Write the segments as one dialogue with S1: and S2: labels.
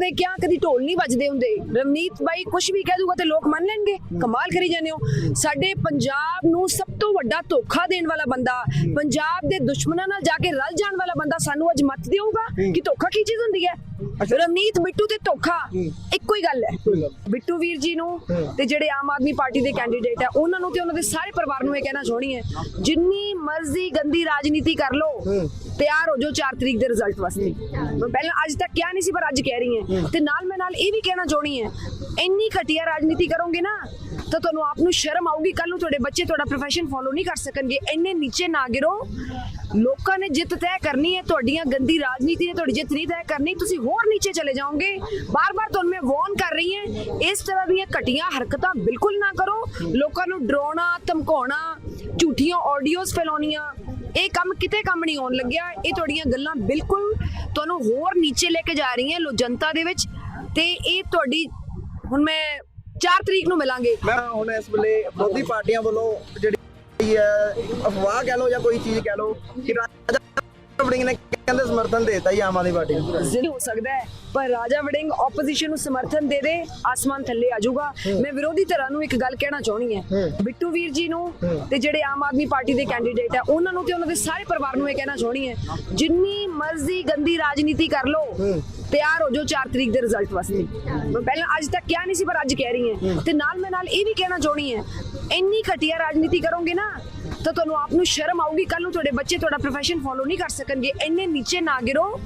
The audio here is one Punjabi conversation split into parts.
S1: ਦੇ ਕਿਆ ਕਦੀ ਢੋਲ ਨਹੀਂ ਵੱਜਦੇ ਹੁੰਦੇ? ਰਵਨੀਤ ਬਾਈ ਕੁਝ ਵੀ ਕਹਿ ਦੂਗਾ ਤੇ ਲੋਕ ਮੰਨ ਲੈਣਗੇ। ਕਮਾਲ ਕਰੀ ਜਾਂਦੇ ਹੋ। ਸਾਡੇ ਪੰਜਾਬ ਨੂੰ ਸਭ ਤੋਂ ਵੱਡਾ ਧੋਖਾ ਦੇਣ ਵਾਲਾ ਬੰਦਾ, ਪੰਜਾਬ ਦੇ ਦੁਸ਼ਮਣਾਂ ਨਾਲ ਜਾ ਕੇ ਰਲ ਜਾਣ ਵਾਲਾ ਬੰਦਾ ਸਾਨੂੰ ਅੱਜ ਮੱਤ ਦੇਊਗਾ ਕਿ ਧੋਖਾ ਕੀ ਚੀਜ਼ ਹੁੰਦੀ ਹੈ? ਰਵਨੀਤ ਬਿੱਟੂ ਤੇ ਧੋਖਾ ਇੱਕੋ ਹੀ ਗੱਲ ਹੈ। ਬਿੱਟੂ ਵੀਰ ਜੀ ਨੂੰ ਤੇ ਜਿਹੜੇ ਆਮ ਆਦਮੀ ਪਾਰਟੀ ਦੇ ਕੈਂਡੀਡੇਟ ਹੈ ਉਹਨਾਂ ਨੂੰ ਤੇ ਉਹਨਾਂ ਦੇ ਸਾਰੇ ਪਰਿਵਾਰ ਨੂੰ ਇਹ ਕਹਿਣਾ ਚਾਹਣੀ ਹੈ ਜਿੰਨੀ ਮਰਜ਼ੀ ਗੰਦੀ ਰਾਜਨੀਤੀ ਕਰ ਲਓ ਤਿਆਰ ਹੋ ਜਾਓ 4 ਤਰੀਕ ਦੇ ਰਿਜ਼ਲਟ ਵਾਸਤੇ। ਮੈਂ ਪਹਿਲਾਂ ਅੱਜ ਤੱਕ ਕਿਹਾ ਨਹੀਂ ਸੀ ਪਰ ਅੱਜ ਕਹਿ ਰਹੀ ਹਾਂ। ਤੇ ਨਾਲ ਮੈਂ ਨਾਲ ਇਹ ਵੀ ਕਹਿਣਾ ਚਾਹਣੀ ਹੈ ਇੰਨੀ ਘਟੀਆ ਰਾਜਨੀਤੀ ਕਰੋਗੇ ਨਾ ਤਾਂ ਤੁਹਾਨੂੰ ਆਪ ਨੂੰ ਸ਼ਰਮ ਆਊਗੀ ਕੱਲ ਨੂੰ ਤੁਹਾਡੇ ਬੱਚੇ ਤੁਹਾਡਾ ਪ੍ਰੋਫੈਸ਼ਨ ਫੋਲੋ ਨਹੀਂ ਕਰ ਸਕਣਗੇ। ਇੰਨੇ ਨੀਚੇ ਨਾ ਗਿਰੋ ਲੋਕਾਂ ਨੇ ਜਿੱਤ ਤੈਅ ਕਰਨੀ ਹੈ, ਤੁਹਾਡੀਆਂ ਗੰਦੀ ਰਾਜਨੀਤੀ ਨੇ ਤੁਹਾਡੀ ਜਿੱਤ ਨਹੀਂ ਤੈਅ ਕਰਨੀ, ਤੁਸੀਂ ਹੋਰ ਨੀਚੇ ਚਲੇ ਜਾਓਗੇ। ਬਾਰ-ਬਾਰ ਤੁਹਾਨੂੰ ਮੈਂ ਵਾਰਨ ਕਰ ਰਹੀ ਹਾਂ, ਇਸ ਤਰ੍ਹਾਂ ਦੀਆਂ ਘਟੀਆਂ ਹਰਕਤਾਂ ਬਿਲਕੁਲ ਨਾ ਕਰੋ। ਲੋਕਾਂ ਨੂੰ ਡਰਾਉਣਾ, ਧਮਕਾਉਣਾ, ਝੂਠੀਆਂ ਆਡੀਓਜ਼ ਫੈਲਾਉਣੀਆਂ, ਇਹ ਕੰਮ ਕਿਤੇ ਕੰਮ ਨਹੀਂ ਆਉਣ ਲੱਗਿਆ। ਇਹ ਤੁਹਾਡੀਆਂ ਗੱਲਾਂ ਬਿਲਕੁਲ ਤੁਹਾਨੂੰ ਹੋਰ ਨੀਚੇ ਲੈ ਕੇ ਜਾ ਰਹੀਆਂ ਲੋ ਜਨਤਾ ਦੇ ਵਿੱਚ। ਤੇ ਇਹ ਤੁਹਾਡੀ, ਹੁਣ ਮੈਂ 4 ਤਰੀਕ ਨੂੰ ਮਿਲਾਂਗੇ।
S2: ਮੈਂ ਹੁਣ ਇਸ ਵੇਲੇ ਵਿਰੋਧੀ ਪਾਰਟੀਆਂ ਵੱਲੋਂ ਜਿਹੜੀ ਅਫਵਾਹ ਕਹਿ ਲਓ ਜਾਂ ਕੋਈ ਚੀਜ਼ ਕਹਿ ਲਓ ਕਿ ਰਾਜਾ ਵੜਿੰਗ ਨੇ ਕਹਿੰਦੇ ਸਮਰਥਨ ਦੇਤਾ ਜੀ ਆਮ ਆਦਮੀ ਪਾਰਟੀ ਨੂੰ।
S1: ਹੋ ਸਕਦਾ ਹੈ। ਪਰ ਰਾਜਾ ਵੜਿੰਗ ਆਪੋਜੀਸ਼ਨ ਨੂੰ ਸਮਰਥਨ ਦੇ ਦੇ ਆਸਮਾਨ ਥੱਲੇ ਆ ਜਾਊਗਾ। ਮੈਂ ਵਿਰੋਧੀ ਧਿਰਾਂ ਨੂੰ ਇੱਕ ਗੱਲ ਕਹਿਣਾ ਚਾਹਣੀ ਹੈ। ਬਿੱਟੂ ਵੀਰ ਜੀ ਨੂੰ ਤੇ ਜਿਹੜੇ ਆਮ ਆਦਮੀ ਪਾਰਟੀ ਦੇ ਕੈਂਡੀਡੇਟ ਹੈ ਉਹਨਾਂ ਨੂੰ ਤੇ ਉਹਨਾਂ ਦੇ ਸਾਰੇ ਪਰਿਵਾਰ ਨੂੰ ਇਹ ਕਹਿਣਾ ਚਾਹਣੀ ਹੈ ਜਿੰਨੀ ਮਰਜ਼ੀ ਗੰਦੀ ਰਾਜਨੀਤੀ ਕਰ ਲਓ ਤਿਆਰ ਹੋ ਜਾਓ 4 ਤਰੀਕ ਦੇ ਰਿਜ਼ਲਟ ਵਾਸਤੇ। ਮੈਂ ਪਹਿਲਾਂ ਅੱਜ ਤੱਕ ਕਿਹਾ ਨਹੀਂ ਸੀ ਪਰ ਅੱਜ ਕਹਿ ਰਹੀ ਹਾਂ। ਤੇ ਨਾਲ ਮੈਂ ਨਾਲ ਇਹ ਵੀ ਕਹਿਣਾ ਚਾਹਣੀ ਹੈ ਇੰਨੀ ਘਟੀਆ ਰਾਜਨੀਤੀ ਕਰੋਗੇ ਨਾ, ਤਾਂ ਤੁਹਾਨੂੰ ਆਪ ਨੂੰ ਸ਼ਰਮ ਆਊਗੀ। ਕੱਲ ਨੂੰ ਤੁਹਾਡੇ ਬੱਚੇ ਤੁਹਾਡਾ ਪ੍ਰੋਫੈਸ਼ਨ ਫੋਲੋ ਨਹੀਂ ਕਰ ਸਕਣਗੇ। ਇੰਨੇ ਨੀਚੇ ਨਾ ਗਿਰੋ।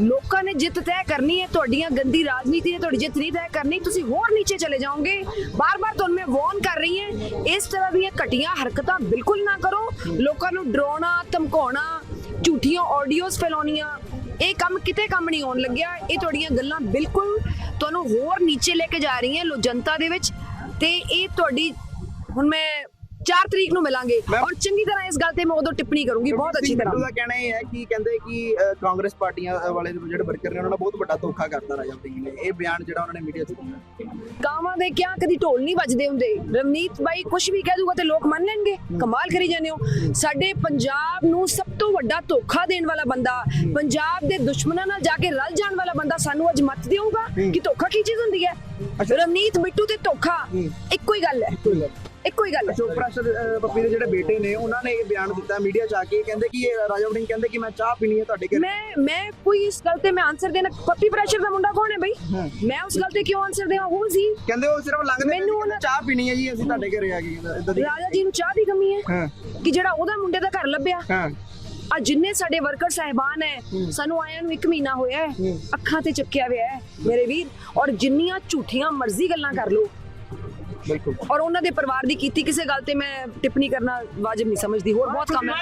S1: ਲੋਕਾਂ ਨੇ ਜਿੱਤ ਤੈਅ ਕਰਨੀ ਹੈ, ਤੁਹਾਡੀਆਂ ਗੰਦੀ ਰਾਜਨੀਤੀ ਨੇ ਤੁਹਾਡੀ ਜਿੱਤ ਨਹੀਂ ਤੈਅ ਕਰਨੀ। ਤੁਸੀਂ ਹੋਰ ਨੀਚੇ ਚਲੇ ਜਾਓਗੇ। ਬਾਰ-ਬਾਰ ਤੁਹਾਨੂੰ ਮੈਂ ਵਾਰਨ ਕਰ ਰਹੀ ਹਾਂ, ਇਸ ਤਰ੍ਹਾਂ ਦੀਆਂ ਘਟੀਆਂ ਹਰਕਤਾਂ ਬਿਲਕੁਲ ਨਾ ਕਰੋ। ਲੋਕਾਂ ਨੂੰ ਡਰਾਉਣਾ, ਧਮਕਾਉਣਾ, ਝੂਠੀਆਂ ਆਡੀਓਜ਼ ਫੈਲਾਉਣੀਆਂ, ਇਹ ਕੰਮ ਕਿਤੇ ਕੰਮ ਨਹੀਂ ਆਉਣ ਲੱਗਿਆ। ਇਹ ਤੁਹਾਡੀਆਂ ਗੱਲਾਂ ਬਿਲਕੁਲ ਤੁਹਾਨੂੰ ਹੋਰ ਨੀਚੇ ਲੈ ਕੇ ਜਾ ਰਹੀਆਂ ਲੋ ਜਨਤਾ ਦੇ ਵਿੱਚ। ਤੇ ਇਹ ਤੁਹਾਡੀ ਹੁਣ ਮੈਂ 4 ਤਰੀਕ ਨੂੰ ਮਿਲਾਂਗੇ ਔਰ ਚੰਗੀ ਤਰ੍ਹਾਂ ਇਸ ਗੱਲ ਤੇ ਮੈਂ ਉਦੋਂ ਟਿੱਪਣੀ ਕਰੂੰਗੀ ਬਹੁਤ ਅੱਛੀ ਤਰ੍ਹਾਂ।
S2: ਬਿੱਟੂ ਦਾ ਕਹਿਣਾ ਇਹ ਹੈ ਕਿ ਕਹਿੰਦੇ ਕਿ ਕਾਂਗਰਸ ਪਾਰਟੀਆਂ ਵਾਲੇ ਜਿਹੜੇ ਵਰਕਰ ਨੇ ਉਹਨਾਂ ਨੇ ਬਹੁਤ ਵੱਡਾ ਧੋਖਾ ਕਰਤਾ ਰਾਜਾ ਵੜਿੰਗ ਨੇ। ਇਹ ਬਿਆਨ ਜਿਹੜਾ ਉਹਨਾਂ ਨੇ ਮੀਡੀਆ 'ਚ ਦਿੱਤਾ।
S1: ਗਾਵਾਂ ਦੇ ਕਿਆ ਕਦੀ ਢੋਲ ਨਹੀਂ ਵੱਜਦੇ ਹੁੰਦੇ। ਰਵਨੀਤ ਬਾਈ ਕੁਝ ਵੀ ਕਹਿ ਦੂਗਾ ਤੇ ਲੋਕ ਮੰਨ ਲੈਣਗੇ। ਕਮਾਲ ਕਰੀ ਜਾਂਦੇ ਹੋ। ਸਾਡੇ ਪੰਜਾਬ ਨੂੰ ਸਭ ਤੋਂ ਵੱਡਾ ਧੋਖਾ ਦੇਣ ਵਾਲਾ ਬੰਦਾ ਪੰਜਾਬ ਦੇ ਦੁਸ਼ਮਣਾਂ ਨਾਲ ਜਾ ਕੇ ਰਲ ਜਾਣ ਵਾਲਾ ਬੰਦਾ ਸਾਨੂੰ ਅੱਜ ਮੱਤ ਦੇਊਗਾ ਕਿ ਧੋਖਾ ਕੀ ਚੀਜ਼ ਹੁੰਦੀ ਹੈ? ਰਵਨੀਤ ਬਿੱਟੂ ਤੇ ਧੋਖਾ ਇੱਕੋ ਹੀ ਗੱਲ ਹੈ। ਇੱਕੋ ਹੀ ਗੱਲ ਹੈ।
S2: ਅ, ਪੱਪੀ ਦੇ ਜਿਹੜੇ ਬੇਟੇ ਨੇ ਉਹਨਾਂ ਨੇ ਇਹ ਬਿਆਨ ਦਿੱਤਾ ਮੀਡੀਆ 'ਚ ਆ ਕੇ। ਕਹਿੰਦੇ ਕਿ ਇਹ ਰਾਜਾ ਵੜਿੰਗ ਕਹਿੰਦੇ ਕਿ ਮੈਂ ਚਾਹ ਪੀਣੀ ਹੈ ਤੁਹਾਡੇ ਘਰ।
S1: ਮੈਂ ਮੈਂ ਕੋਈ ਇਸ ਗੱਲ ਤੇ ਮੈਂ ਆਨਸਰ ਦੇਣਾ ਪੱਪੀ ਪ੍ਰੈਸ਼ਰ ਦਾ ਮੁੰਡਾ ਕੌਣ ਹੈ ਬਈ? ਮੈਂ ਉਸ ਗੱਲ ਤੇ ਕਿਉਂ ਆਨਸਰ ਦੇਵਾਂ? ਉਹ ਸੀ
S2: ਕਹਿੰਦੇ ਉਹ ਸਿਰਫ ਲੰਘਦੇ
S1: ਮੈਨੂੰ ਉਹਨਾਂ-
S2: ਚਾਹ ਪੀਣੀ ਹੈ ਜੀ ਅਸੀਂ ਤੁਹਾਡੇ ਘਰੇ ਆ ਗਏ ਇਦਾਂ ਦੀ।
S1: ਰਾਜਾ ਜੀ ਨੂੰ ਚਾਹ ਦੀ ਕਮੀ ਹੈ ਕਿ ਜਿਹੜਾ ਉਹਦਾ ਮੁੰਡੇ ਦਾ ਘਰ ਲੱਭਿਆ। ਆ ਜਿੰਨੇ ਸਾਡੇ ਵਰਕਰ ਸਹਿਬਾਨ ਹੈ ਸਾਨੂੰ ਆਇਆਂ ਨੂੰ 1 ਮਹੀਨਾ ਹੋਇਆ ਹੈ ਅੱਖਾਂ ਤੇ ਚੱਕਿਆ ਹੋਇਆ ਹੈ ਮੇਰੇ ਵੀਰ। ਔਰ ਜਿੰਨੀਆਂ ਝੂਠੀਆਂ ਮਰਜ਼ੀ ਗੱਲਾਂ ਕਰ ਲੋ ਔਰ ਉਹਨਾਂ ਦੇ ਪਰਿਵਾਰ ਦੀ ਕੀਤੀ ਕਿਸੇ ਗੱਲ ਤੇ ਮੈਂ ਟਿੱਪਣੀ ਕਰਨਾ ਵਾਜਬ ਨਹੀਂ ਸਮਝਦੀ। ਹੋਰ ਬਹੁਤ ਕੰਮ ਹੈ।